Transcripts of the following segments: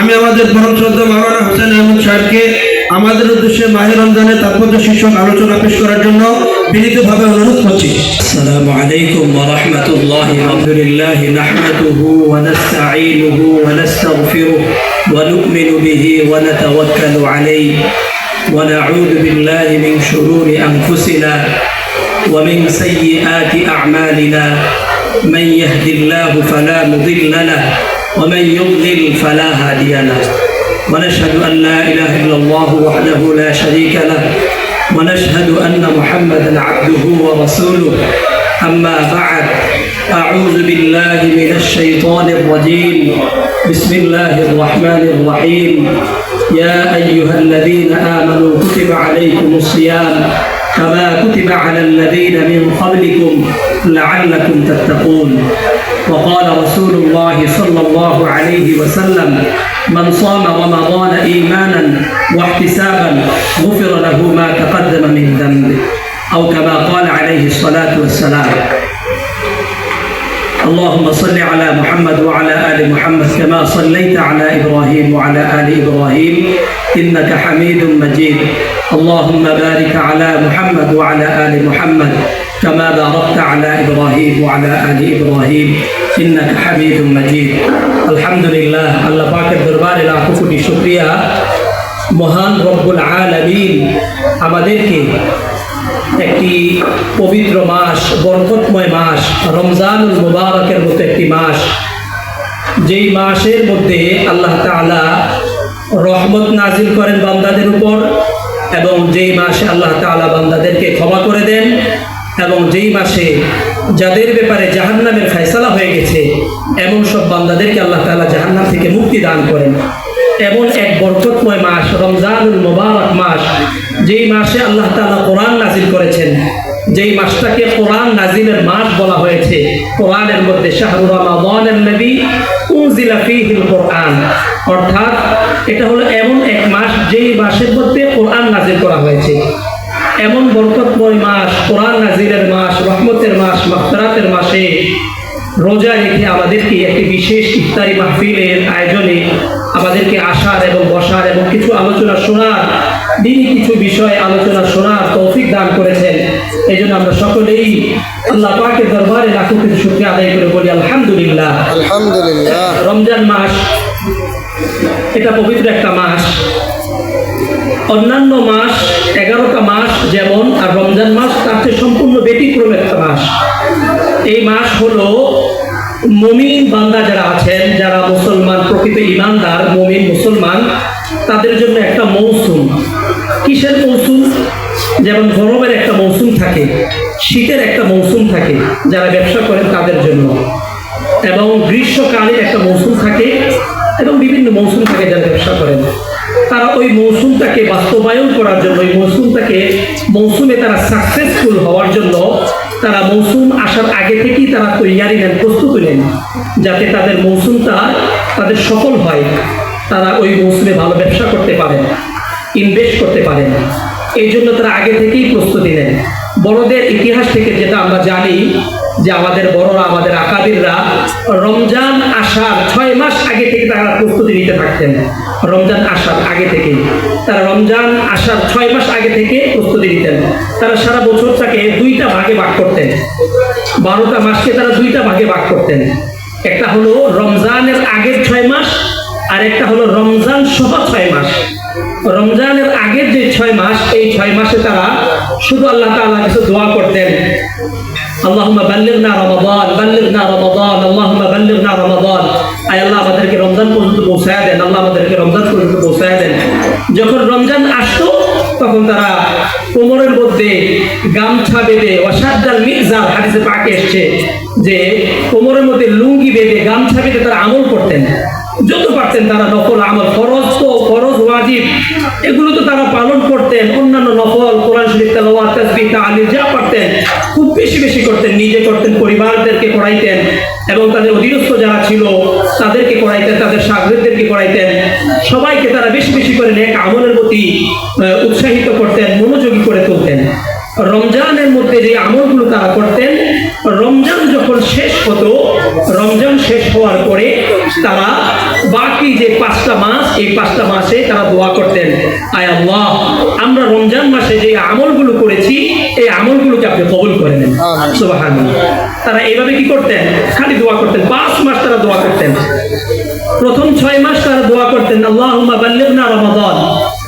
আমি আমাদের পরম শ্রদ্ধা মাওলানা হোসেন আহমদ সাহেবকে আমাদের উদ্দেশ্যে মাহের রমজানের তাৎপর্য শীর্ষক আলোচনা পেশ করার জন্য বিনীতভাবে অনুরোধ করছি السلام عليكم ওয়া الله ওয়া الله نحمده ونستعينه ونستغفره ونؤمن به ونتوكل عليه বিহি بالله من شرور أنفسنا ومن سيئات أعمالنا من আনফুসিনা الله فلا مضل له ومن يضلل فلا هادي له. ونشهد أن لا إله إلا الله وحده لا شريك له. ونشهد أن محمدا عبده ورسوله. أما بعد أعوذ بالله من الشيطان الرجيم. بسم الله الرحمن الرحيم. يا أيها الذين آمنوا كتب عليكم الصيام. كما كتب على الذين من قبلكم لعلكم تتقون. وقال رسول الله صلى الله عليه وسلم من صام رمضان إيمانا واحتسابا غفر له ما تقدم من ذنبه. أو كما قال عليه الصلاة والسلام اللهم صل على محمد وعلى آل محمد كما صليت على إبراهيم وعلى آل إبراهيم إنك حميد مجيد اللهم بارك على محمد وعلى آل محمد كما باركت على إبراهيم وعلى آل إبراهيم إنك حميد مجيد الحمد لله الله পাকের দরবারে লাখো কোটি শুকরিয়া মহান রব্বুল আলামিন আমাদেরকে একটি পবিত্র মাস, বরকতময় মাস, রমজানুল মুবারকের মতো একটি মাস। যেই মাসের মধ্যে আল্লাহ তাআলা রহমত নাজিল করেন বান্দাদের উপর এবং যেই মাসে আল্লাহ তাআলা বান্দাদেরকে ক্ষমা করে দেন এবং যেই মাসে যাদের ব্যাপারে জাহান্নামের ফয়সালা হয়ে গেছে, এমন সব বান্দাদেরকে আল্লাহ তাআলা জাহান্নাম থেকে মুক্তি দান করেন। এমন এক বরকতময় মাস, রমজানুল মোবারক মাস যেই মাসে আল্লাহ তাআলা কোরআন নাজিল করেছেন, যেই মাসটাকে কোরআন নাজিলের মাস বলা হয়েছে, কোরআনের মধ্যে কোরআন। অর্থাৎ এটা হলো এমন এক মাস যেই মাসের মধ্যে কোরআন নাজিল করা হয়েছে। এমন বরকতময় মাস, কোরআন নাজিলের মাস, রহমতের মাস মাফতারাতের মাসে রোজা রেখে আমাদেরকে একটি বিশেষ ইফতারি মাহফিলের আয়োজনে আমাদেরকে আসার এবং বসার এবং কিছু আলোচনা শোনার দিনই কিছু বিষয় আলোচনা শোনার তৌফিক দান করেছেন। এই জন্য আমরা সকলেই আল্লাহ পাকের দরবারে লাখো কিছু শুক্রিয়া আদায় করে বলি আলহামদুলিল্লাহ। আলহামদুলিল্লাহ। রমজান মাস এটা পবিত্র একটা মাস। অন্যান্য মাস এগারোটা মাস যেমন আর রমজান মাস তার চেয়ে সম্পূর্ণ ব্যতিক্রম একটা মাস। এই মাস হলো মমিন বান্দা যারা আছেন যারা মুসলমান প্রকৃত ইমানদার মমিন মুসলমান তাদের জন্য একটা মৌসুম। কিসের মৌসুম? যেমন গরমের একটা মৌসুম থাকে, শীতের একটা মৌসুম থাকে, যারা ব্যবসা করেন তাদের জন্য। এবং গ্রীষ্মকালের একটা মৌসুম থাকে এবং বিভিন্ন মৌসুম থাকে যারা ব্যবসা করেন। তারা ওই মৌসুমটাকে বাস্তবায়ন করার জন্য, ওই মৌসুমটাকে, মৌসুমে তারা সাকসেসফুল হওয়ার জন্য তারা মৌসুম আসার আগে থেকেই তারা তৈয়ারি নেন, প্রস্তুত নেন, যাতে তাদের মৌসুমটা তাদের সফল হয়। তারা ওই মৌসুমে ভালো ব্যবসা করতে পারেন। ইনভেস্ট করতে পারেন। এই জন্য তারা আগে থেকেই প্রস্তুতি নেন। বড়দের ইতিহাস থেকে যেটা আমরা জানি, যে আমাদের বড়রা, আমাদের আকাবিররা রমজান আসার ছয় মাস আগে থেকে তারা প্রস্তুতি নিতে থাকতেন। রমজান আসার আগে থেকে তারা রমজান আসার ছয় মাস আগে থেকে প্রস্তুতি নিতেন। তারা সারা বছরটাকে দুইটা ভাগে ভাগ করতেন। বারোটা মাসকে তারা দুইটা ভাগে ভাগ করতেন। একটা হলো রমজানের আগের ছয় মাস, আর একটা হলো রমজান সহ ছয় মাস। রমজানের আগের যে ছয় মাস, এই ছয় মাসে তারা শুধু আল্লাহ তাআলা কিছু দোয়া করতেন। আল্লাহুম্মা বাল্লিগনা রমাদান বাল্লিগনা রমাদান, আল্লাহুম্মা বাল্লিগনা রমাদান। আয় আল্লাহ আমাদেরকে রমজান পর্যন্ত পৌঁছায় দেন, আল্লাহ আমাদেরকে রমজান পর্যন্ত পৌঁছায় দেন। যখন রমজান আসতো, তখন তারা কোমরের মধ্যে গামছা বেঁধে অসাদ্দাল মির্জার হাদিসে পাকে এসছে যে কোমরের মধ্যে লুঙ্গি বেঁধে গামছা বেঁধে তারা আমল করতেন। যত পারতেন তারা নফল আমল, ফরজ তো, ফরজ ওয়াজিব। এগুলো তো তারা পালন করতেন। অন্যান্য নফল, কোরআন শরীফ, তেলাওয়াত, তাসবিহ তাহলিল যা পারতেন, খুব বেশি বেশি করতেন। নিজে করতেন, পরিবারদেরকে করাইতেন এবং তাদের অধীনস্থ যারা ছিল, তাদেরকে করাইতেন তাদের সাগরদেরকে করাইতেন সবাইকে তারা বেশি বেশি করে নেক আমলের প্রতি উৎসাহিত করতেন। পাঁচটা মাসে তারা দোয়া করতেন। আয় আল্লাহ আমরা রমজান মাসে যে আমলগুলো করেছি এই আমলগুলোকে আপনি কবুল করে নেন। সুবহানাল্লাহ। তারা এইভাবে কি করতেন? খালি দোয়া করতেন। পাঁচ মাস তারা দোয়া করতেন। প্রথম ছয় মাস তারা দোয়া করতেন আল্লাহুম্মা বাল্লিগনা রমাদান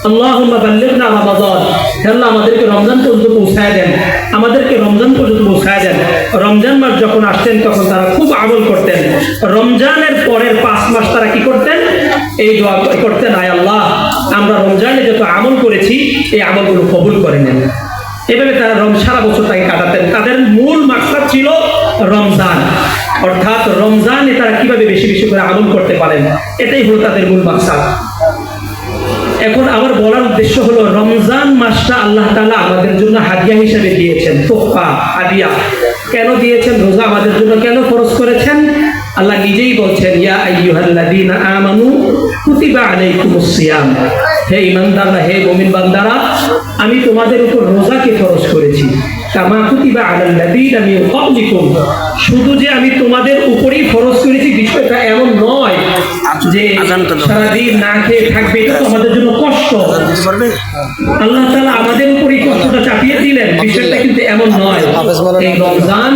আল্লাহুম্মা বাল্লিগনা রমাদান। হে আল্লাহ আমাদেরকে রমজান পর্যন্ত পৌঁছায় দেন। আমাদেরকে রমজান পর্যন্ত পৌঁছায় দেন। রমজান মাস যখন আসতেন তখন তারা খুব আমল করতেন। রমজানের পরের পাঁচ মাস তারা কি করতেন? এই দোয়া করতেন আয় আল্লাহ। আমরা রমজানে যত আমল করেছি, এই আমলগুলো কবুল করে নেন। এভাবে তারা রম, সারা বছর তাকে কাটাতেন। তাদের মূল মাকসাদ ছিল রমজান। অর্থাৎ রমজানে তারা কীভাবে বেশি বেশি করে আমল করতে পারেন, এটাই হলো তাদের মূল মাকসাদ। এখন আমার বলার উদ্দেশ্য হলো, রমজান মাসটা আল্লাহ তাআলা আমাদের জন্য হাদিয়া হিসেবে দিয়েছেন তোফা হাদিয়া। কেন দিয়েছেন? রোজা আমাদের জন্য কেন খরচ করেছেন? আল্লাহ নিজেই হে ইমানদাররা, হে বান্দারা, আমি তোমাদের উপর রোজাকে ফরজ করেছি। শুধু যে আমি তোমাদের উপরেই ফরজ করেছি, বিষয়টা এমন নয় যে সারাদিন না খেয়ে থাকবে আমাদের জন্য কষ্ট। আল্লাহ আমাদের উপর এই কষ্টটা চাপিয়ে দিলেন, বিষয়টা কিন্তু এমন নয়। এই রমজান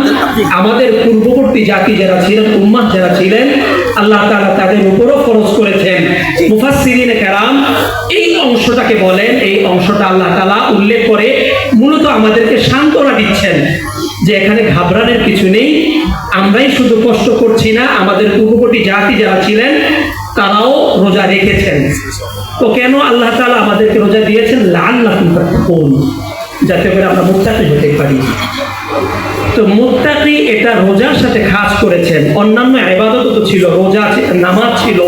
আমাদের পূর্ববর্তী জাতি যারা ছিলেন, উম্মাহ যারা ছিলেন আল্লাহ তাআলা তাদের উপরও খরচ করেছেন। মুফাসসিরিনে কেরাম এই অংশটাকে বলেন, এই অংশটা আল্লাহ তালা উল্লেখ করে মূলত আমাদেরকে সান্ত্বনা দিচ্ছেন যে এখানে ঘাবড়ানোর কিছু নেই। আমরাই শুধু কষ্ট করছি না, আমাদের পূর্ববর্তী জাতি যারা ছিলেন, তারাও রোজা রেখেছেন। তো কেন আল্লাহ তালা আমাদেরকে রোজা দিয়েছেন? লাল লাফুন যাতে করে আমরা মুক্তাকি হতে পারি। তো মুত্তাকি এটা রোজার সাথে খাস করেছেন। অন্যান্য আবাদত তো ছিল রোজা নামাজ ছিল।